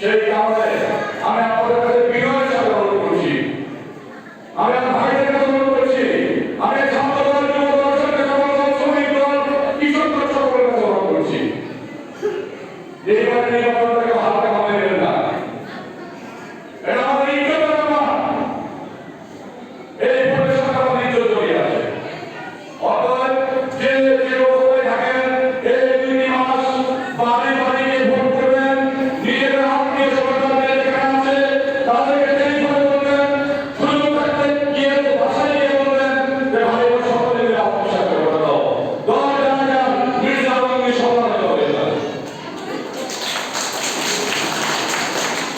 সেই কারণে আমি আপনাদের কাছে বিনয় সাথে অনুরোধ করছি। আমি ভাইদের কাছে অনুরোধ করছি। আমি ছাত্রদল যুবদল ছাত্রদল শ্রমিক দল, কৃষক দল সকলের কাছে অনুরোধ করছি। এইবার নির্বাচনটাকে হালকা ভাবে নেবেন না। এটা আমাদের ইজ্জত আমার এই ভোটের সাথে আমাদের ইজ্জত জড়িয়ে আছে। অতএব যে যে অবস্থায় থাকেন, এই দুই মাস বা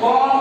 God